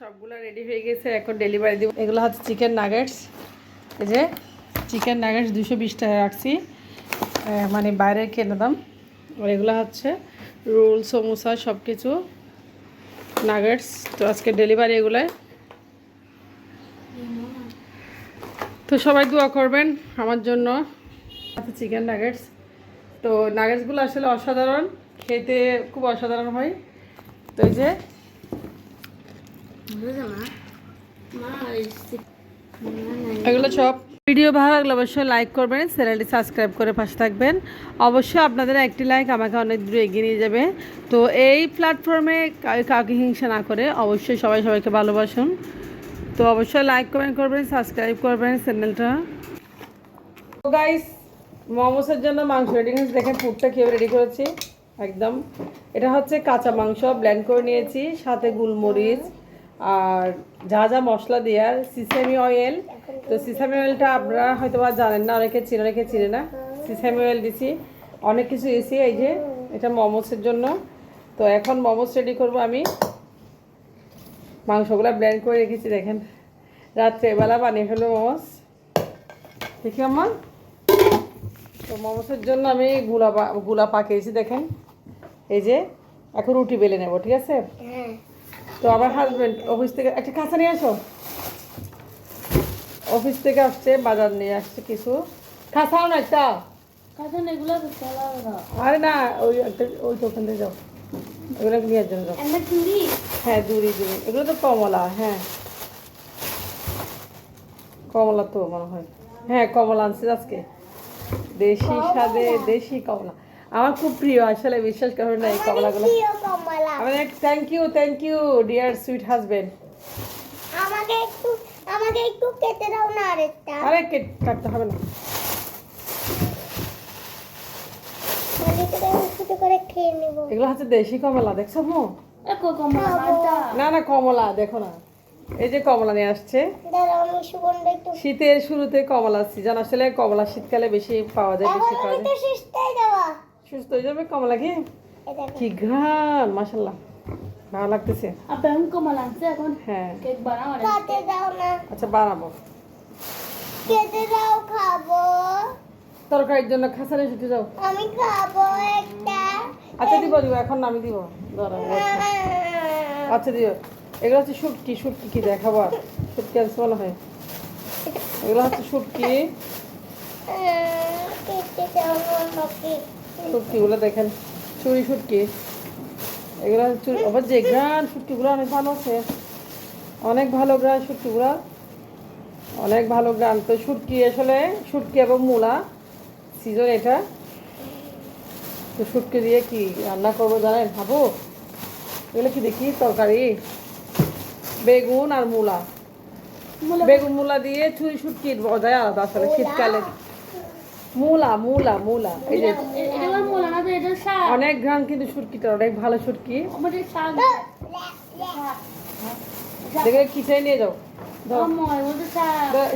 সবগুলো রেডি হয়ে গেছে, এখন ডেলিভারি দিব। এগুলো হচ্ছে চিকেন নাগেটস এই যে চিকেন নাগেটস দুশো বিশ টাকা রাখছি। মানে বাইরে কেনা দাম। এগুলো হচ্ছে রোল, সমোসা সব কিছু নাগেটস তো আজকে ডেলিভারি এগুলোয়। তো সবাই দোয়া করবেন আমার জন্য। আছে চিকেন নাগেটস তো নাগেটসগুলো আসলে অসাধারণ। খেতে খুব অসাধারণ হয়। তো এই যে এগুলো সব ভিডিও ভালো লাগলে অবশ্যই লাইক করবেন, চ্যানেলটি সাবস্ক্রাইব করে পাশে থাকবেন। অবশ্যই আপনাদের একটি লাইক আমাকে অনেক দূরে এগিয়ে নিয়ে যাবে। তো এই প্ল্যাটফর্মে কাউকে হিংসা না করে অবশ্যই সবাই সবাইকে ভালোবাসুন। তো অবশ্যই লাইক কমেন্ট করবেন সাবস্ক্রাইব করবেন চ্যানেলটা। তো গাইস মোমোসের জন্য মাংস রেডি করেছি দেখেন পুরটা খেয়ে রেডি করেছি। একদম। এটা হচ্ছে কাঁচা মাংস ব্ল্যান্ড করে নিয়েছি। সাথে গুলমরিচ। আর যা যা মশলা দেওয়ার সিসামি অয়েল তো সিসামি অয়েলটা আপনারা হয়তো বা জানেন না, অনেকে চিনে অনেকে চিনে না। সিসামি অয়েল দিছি, অনেক কিছু দিয়েছি এই যে এটা মোমোসের জন্য। তো এখন মোমোস রেডি করব আমি। মাংসগুলো ব্ল্যান্ড করে রেখেছি, দেখেন। রাত্রেবেলা বানিয়ে ফেলব মোমোস দেখি আমার তো মোমোসের জন্য আমি গুলা গুলা পাকিয়েছি দেখেন। এই যে, এখন রুটি বেলে নেব, ঠিক আছে? তো আমার হাজবেন্ড অফিস থেকে একটা কাঁচা নিয়ে আসো। অফিস থেকে আসছে বাজার নিয়ে আসছে কিছু। খাসাও না একটা? আরে না ওই একটা ওই ওখান থেকে যাও। এগুলো নিয়ে জন্য হ্যাঁ দূরি দূরি এগুলো তো কমলা হ্যাঁ। কমলা তো মনে হয়। হ্যাঁ কমলা আনছি আজকে। দেশি স্বাদে দেশি কমলা। আমার খুব প্রিয় আসলে বিশ্বাস করবেন না এই কমলাগুলো। আমি thank you thank you dear sweet husband আমাকে একটু আমাকে একটু কেটে দাও না আরেকটা। আরে কেট কাটতে হবে না। করে ছোট করে খেয়ে নেব। এগুলো হচ্ছে দেশি কমলা দেখছ মো? না না কমলা দেখো না। এই যে কমলা নিয়ে আসছে। দাঁড়াও আমি সুগন্ধ একটু শীতের শুরুতে কমলা সিজন আসলে কমলা শীতকালে বেশি পাওয়া যায় বেশি পাওয়া যায়। সুস্থ হয়ে যাবে কমলা কি কি ঘ্রাণ মাসাল্লাহ ভালো লাগতেছে। কমল আনছে এখন? হ্যাঁ। কেক বানাও আর কাটে দাও না। আচ্ছা বানাবো। কেটে দাও খাব। তরকারির জন্য খাসারে ছুটে যাও আমি খাব একটা। আচ্ছা দিব দিব এখন আমি দিব। দাঁড়াও আচ্ছা দিও। এগুলো হচ্ছে শুটকি শুটকি কি দেখাবো আর? শুটকি আছে মনে হয়। এগুলো হচ্ছে শুটকি। কেটে দাও আমাকে। শুটকিগুলো দেখেন চুরি শুটকি এগুলো আবার যে গ্রান শুটকিগুলো অনেক ভালো আছে। অনেক ভালো গ্রান শুটকিগুলো অনেক ভালো গ্রান। তো শুটকি আসলে শুটকি এবং মূলা সিজন এটা। তো শুটকি দিয়ে কি রান্না করব জানেন ভাবো? এগুলো কি দেখি? তরকারি বেগুন আর মূলা। বেগুন মূলা দিয়ে ছুরি শুটকির মজাই আলাদা আসলে শীতকালে। মূলা মূলা মূলা। অনেক ঘ্রাণ কিন্তু শুটকিটা অনেক ভালো শাক দেখে কিচেনে নিয়ে যাও?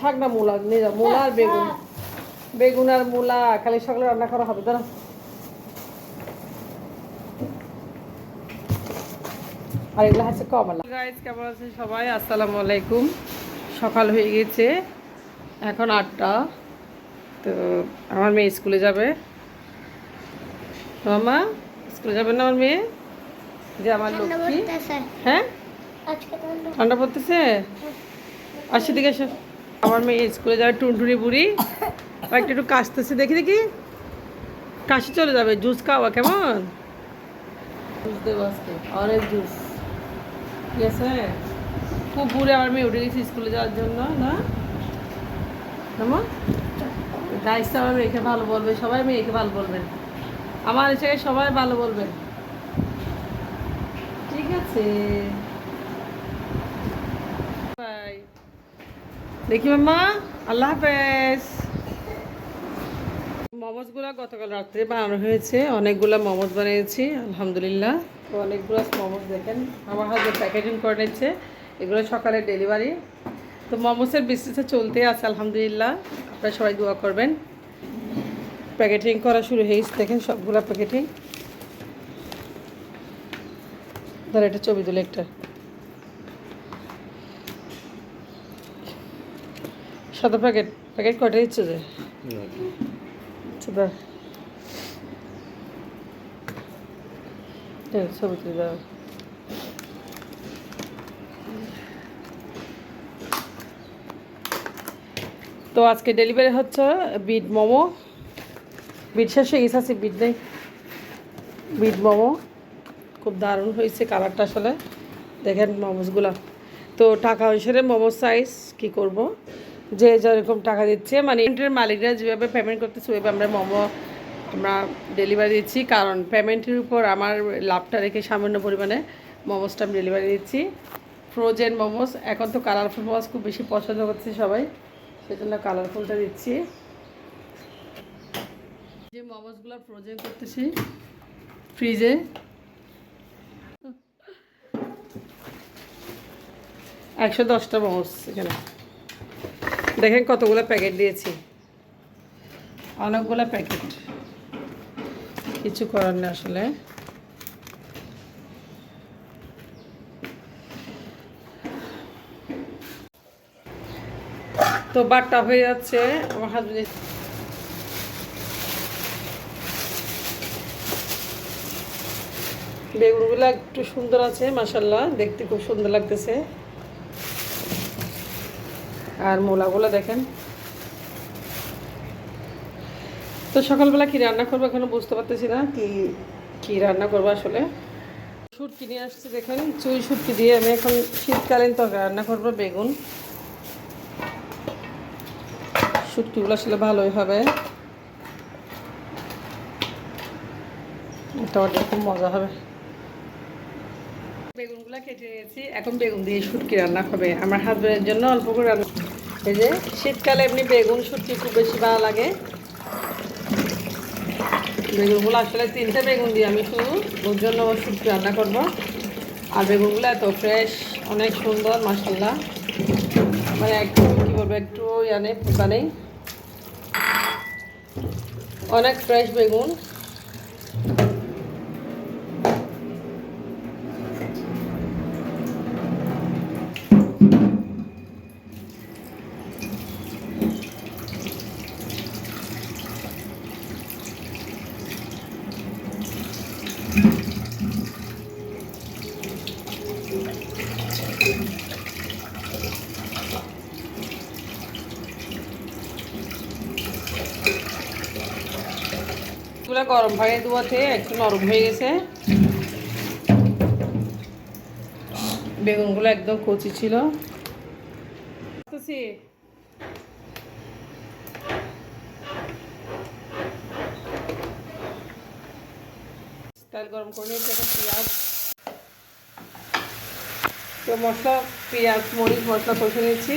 শাক না মূলা, নিয়ে যাও। মূলা আর বেগুন। বেগুন আর মূলা, খালি সকালে রান্না করা হবে, দাঁড়া। আর এগুলো হচ্ছে কমলা। গাইজ কেমন আছেন সবাই? আসসালামু আলাইকুম। সকাল হয়ে গেছে। এখন আটটা। তো আমার মেয়ে স্কুলে যাবে। মামা স্কুলে যাবে না আমার মেয়ে? যে আমার লক্ষ্মী। হ্যাঁ? ঠান্ডা। পড়তেছে? আসি দিকে এসো। আমার মেয়ে স্কুলে যাবে টুনটুনি বুড়ি। একটু একটু কাশতেছে। দেখি দেখি। কাশি চলে যাবে। জুস খাওয়া কেমন? জুস দেবো আজকে। Orange juice. ঠিক আছে? খুব বুড়ে আমার মেয়ে উঠে গেছে স্কুলে যাওয়ার জন্য না? নামা গাইসটা আমার মেয়েকে ভালো বলবে, সবাই মেয়েকে ভালো বলবেন আমার এসে সবাই ভালো বলবেন ঠিক আছে। দেখি মাম্মা, আল্লাহ হাফেজ। মোমোসগুলো গতকাল রাত্রে বানানো হয়েছে, অনেকগুলো মোমোস বানিয়েছি, আলহামদুলিল্লাহ। তো অনেকগুলো মোমোস দেখেন, আমার হাতে প্যাকেজিং করে নিচ্ছে, এগুলো সকালে ডেলিভারি তো মোমোসের বিজনেসে চলতে আছে, আলহামদুলিল্লাহ। আপনারা সবাই দোয়া করবেন। প্যাকেটিং করা শুরু হয়েছে দেখেন সবগুলো প্যাকেটিং ধর, এটা ছবি দিল একটা। সাদা প্যাকেট প্যাকেট কটা দিচ্ছে যে? ছবি তুলে দেওয়া তো আজকে ডেলিভারি হচ্ছে বিট মোমো। বিট শেষ হয়ে গেছে বিট নেই। বিট মোমো। খুব দারুণ হয়েছে কালারটা আসলে। দেখেন মোমোসগুলো। তো টাকা অনুসারে মোমোর সাইজ কি করব? যে যেরকম টাকা দিচ্ছে মানে ইন্টারের মালিকরা যেভাবে পেমেন্ট করতেছে, ওইভাবে আমরা মোমো আমরা ডেলিভারি দিচ্ছি। কারণ পেমেন্টের উপর আমার লাভটা রেখে সামান্য পরিমাণে মোমোসটা আমি ডেলিভারি দিচ্ছি। ফ্রোজেন মোমোস, এখন তো কালারফুল মোমোস খুব বেশি পছন্দ করছে সবাই। সেজন্য কালারফুলটা দিচ্ছি। যে মোমোসগুলো ফ্রোজেন করতেছি ফ্রিজে একশো দশটা মোমোস এখানে। দেখেন কতগুলো প্যাকেট দিয়েছি। অনেকগুলো প্যাকেট। কিছু করার নেই আসলে। তো বারটা হয়ে যাচ্ছে, আমার হাজবেন্ড বেগুনগুলো একটু সুন্দর আছে মাসাল্লাহ দেখতে খুব সুন্দর লাগতেছে। আর মূলাগুলো দেখেন। তো সকালবেলা কি রান্না করব এখনও বুঝতে পারতেছি না, কি কি রান্না করব আসলে। শুটকি নিয়ে আসছে, দেখেন, চুই শুটকি দিয়ে আমি এখন শীতকালীন তরকারি রান্না করব, বেগুন। শুটকিগুলো আসলে ভালোই হবে। মোটামুটি খুব মজা হবে। বেগুনগুলো কেটে নিয়েছি। এখন বেগুন দিয়ে শুটকি রান্না হবে। আমার হাজবেন্ডের জন্য অল্প করে রান্না এই যে, শীতকালে এমনি বেগুন শুটকি খুব বেশি ভালো লাগে। বেগুনগুলো আসলে তিনটে বেগুন দিয়ে আমি শুধু ওর জন্য শুটকি রান্না করব। আর বেগুনগুলো এত ফ্রেশ অনেক সুন্দর মাসাল্লাহ মানে একটু, কী বলব, একটু জানে পোকা নেই। অনেক ফ্রেশ বেগুন। গরম ভাগে ধোয়াতে একটু নরম হয়ে গেছে। বেগুনগুলো একদম কচি ছিল। গরম করে নিয়েছি পেঁয়াজ। তো মশলা, পেঁয়াজ, মরিচ, মশলা কষে নিয়েছি।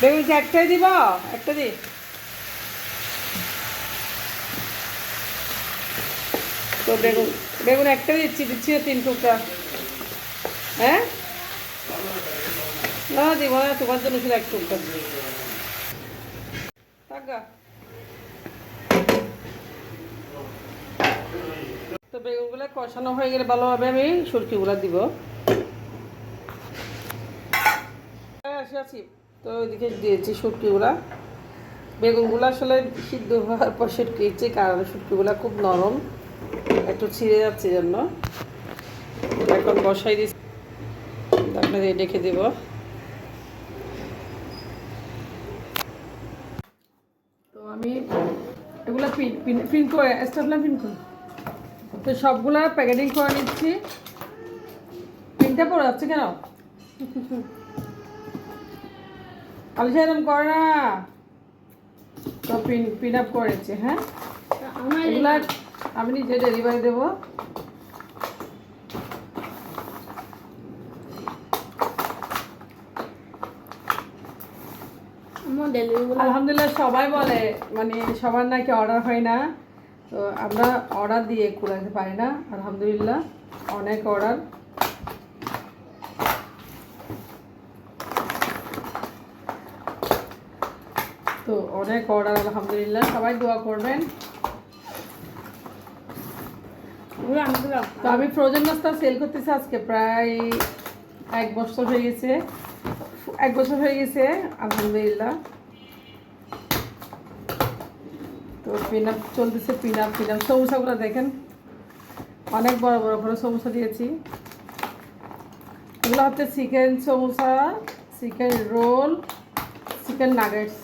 বেগুন একটাই দিব? একটা দি তো বেগুন বেগুন একটা দিচ্ছি দিচ্ছি তিন টুকরা। হ্যাঁ? না দিব না তোমার জন্য শুধু এক টুকরা। টাকা তো বেগুনগুলো কষানো হয়ে গেলে ভালোভাবে আমি সুরকিগুলো দিব। হ্যাঁ, আসি আছি তো ওইদিকে দিয়েছি সুটকিগুলা বেগুনগুলো আসলে সিদ্ধ হওয়ার পর সুটকিয়েছি কারণ সুটকিগুলো খুব নরম। একটু ছিঁড়ে যাচ্ছে জন্য। এখন বসাই দিচ্ছি আপনাদের ডেকে দেব। তো আমি এগুলো প্রিন্ট করে স্টাফলাম প্রিন্ট করি। তো সবগুলা প্যাকেটিং করে নিচ্ছি। প্রিন্টটা পড়ে যাচ্ছে কেন? আলিশা এরকম করে। না তো প্রিন্ট প্রিন্ট আপ করেছে হ্যাঁ? আমার এগুলা আমি নিজে ডেলিভারি দেবো। ডেলিভারি আলহামদুলিল্লাহ সবাই বলে মানে সবার নাকি অর্ডার হয় না। তো আমরা অর্ডার দিয়ে কুড়াতে পারি না। আলহামদুলিল্লাহ অনেক অর্ডার তো অনেক অর্ডার আলহামদুলিল্লাহ। সবাই দোয়া করবেন। তো আমি ফ্রোজেন মাছটা সেল করতেছি আজকে প্রায় এক বছর হয়ে গেছে। এক বছর হয়ে গেছে, আলহামদুলিল্লাহ। তো পিন আপ চলতেছে পিন আপ পিন সমস্যাগুলো দেখেন, অনেক বড় বড় বড় সমস্যা দিয়েছি। এগুলো হচ্ছে chicken samosa chicken roll chicken nuggets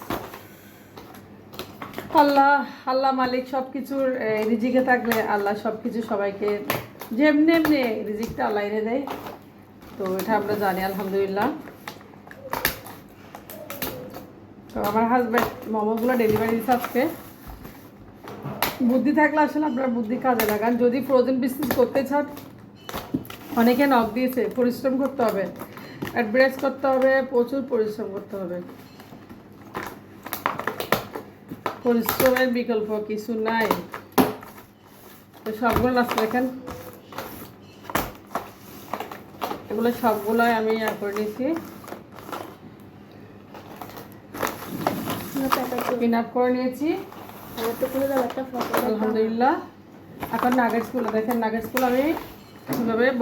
আল্লাহ আল্লাহ মালিক সব কিছুর রিজিকে থাকলে আল্লাহ সব কিছু সবাইকে যেমনি এমনি রিজিকটা আল্লাহ এনে দেয়। তো এটা আমরা জানি, আলহামদুলিল্লাহ। তো আমার হাজব্যান্ড মোমোগুলো ডেলিভারি দিচ্ছে আজকে। বুদ্ধি থাকলে আসলে আপনার বুদ্ধি কাজে লাগান। যদি ফ্রোজেন বিজনেস করতে চান, অনেকে নক দিয়েছে, পরিশ্রম করতে হবে। অ্যাডভার্টাইজ করতে হবে, প্রচুর পরিশ্রম করতে হবে। পরিশ্রমের বিকল্প কিছু নাই। তো সবগুলো নাস্তা দেখেন। এগুলো সবগুলোই আমি ইয়া করে নিয়েছি। আপ করে নিয়েছি। আলহামদুলিল্লাহ। এখন দেখেন আমি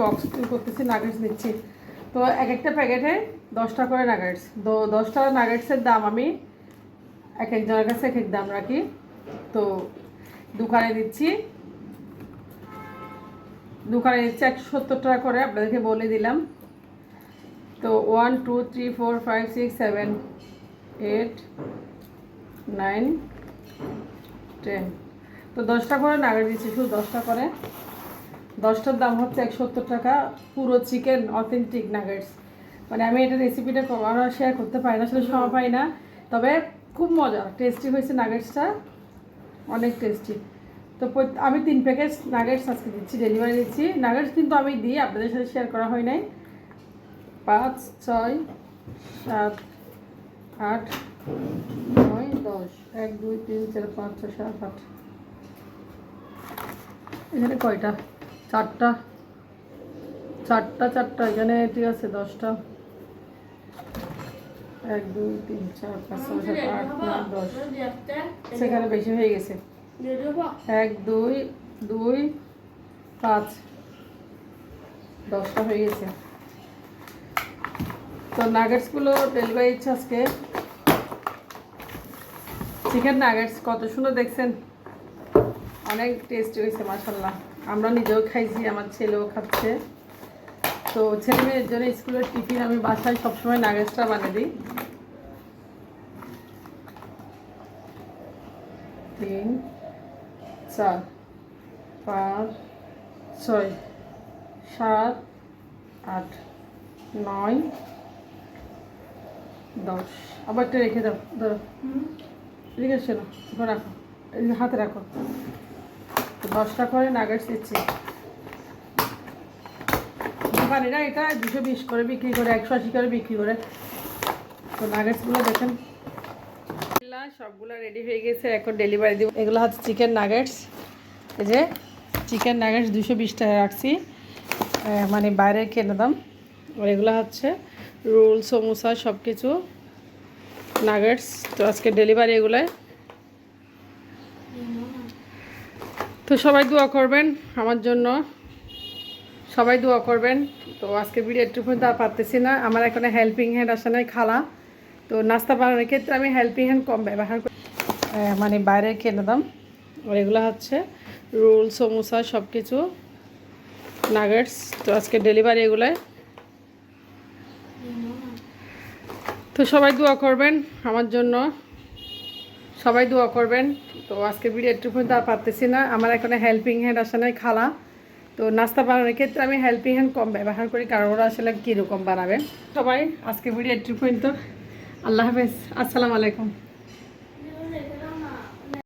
বক্স করতেছি নাগেটস তো এক একটা প্যাকেটে দশটা করে নাগেটস দশটা দাম আমি এক একজনের কাছে এক এক দাম রাখি। তো দোকানে দিচ্ছি। দোকানে দিচ্ছি একশো সত্তর টাকা করে, আপনাদেরকে বলে দিলাম। তো one, two, three, four, five, six, seven, eight, nine, ten. তো দশটা করে নাগা দিচ্ছি শুধু দশটা করে। দশটার দাম হচ্ছে একশো সত্তর টাকা। পুরো চিকেন অথেন্টিক নাগেটস। মানে আমি এটা রেসিপিটা আরও শেয়ার করতে পারি না, আসলে সময় পাই না। তবে খুব মজা। টেস্টি হয়েছে নাগেটসটা অনেক টেস্টি তো আমি তিন প্যাকেট নাগেটস আজকে দিচ্ছি ডেলিভারি দিচ্ছি। নাগেটস কিন্তু আমি দিই, আপনাদের সাথে শেয়ার করা হয় নাই। পাঁচ, ছয়, সাত, আট, নয়, দশ। এক, দুই, তিন, চার, পাঁচ, ছয়, সাত, আট। এখানে কয়টা? চারটা। চারটা চারটা। এখানে ঠিক আছে, দশটা। এক দুই তিন চার পাঁচ ছয় সাত আট নয় দশ। সেখানে বেশি হয়ে গেছে। এক দুই দুই পাঁচ। দশটা হয়ে গেছে। তো নাগেটসগুলো ডেলিভারি ইচ্ছে আজকে। চিকেন নাগেটস কত সুন্দর দেখছেন? অনেক টেস্টি হয়েছে মাসাল্লাহ আমরা নিজেও খাইছি আমার ছেলেও খাচ্ছে। তো ছেলে মেয়ের জন্য স্কুলের টিফিন আমি বাসায় সবসময় নাগেটসটা বানিয়ে দিই। তিন চার পাঁচ ছয় সাত আট নয় দশ। আবার একটা রেখে দাও ধরো। ঠিক আছে না রাখো। হাতে রাখো। তো দশটা করে নাগেটস দিচ্ছি। দোকানিরা এটা দুশো বিশ করে বিক্রি করে, একশো আশি করে বিক্রি করে। তো নাগেটসগুলো দেখেন। সবগুলো রেডি হয়ে গেছে, এখন ডেলিভারি দিব। এগুলো হচ্ছে চিকেন নাগেটস এই যে চিকেন নাগেটস দুশো বিশ টাকা রাখছি। মানে বাইরে কেনা দাম। এগুলো হচ্ছে রোল সমোসা সব কিছু নাগেটস তো আজকে ডেলিভারি এগুলোয়। তো সবাই দোয়া করবেন আমার জন্য। সবাই দোয়া করবেন। তো আজকে ভিডিও একটু পর্যন্ত আর পারতেছি না। আমার এখানে হেল্পিং হ্যান্ড আসে নাই, খালা। তো নাস্তা বানানোর ক্ষেত্রে আমি হেল্পিং হ্যান্ড কম ব্যবহার করি। মানে বাইরে কেনা দাম আর এগুলো হচ্ছে রোল, সমোসা সব কিছু নাগেটস তো আজকে ডেলিভারি এগুলোয় তো সবাই দোয়া করবেন আমার জন্য। সবাই দোয়া করবেন। তো আজকে ভিডিও একটু পর্যন্ত আর পারতেছি না। আমার এখানে হেল্পিং হ্যান্ড আসে নাই, খালা। তো নাস্তা বানানোর ক্ষেত্রে আমি হেল্পিং হ্যান্ড কম ব্যবহার করি, কারণ ওরা আসলে কীরকম বানাবে? সবাই আজকে ভিডিও একটু পর্যন্ত। আল্লাহ হাফেজ। আসসালামু আলাইকুম।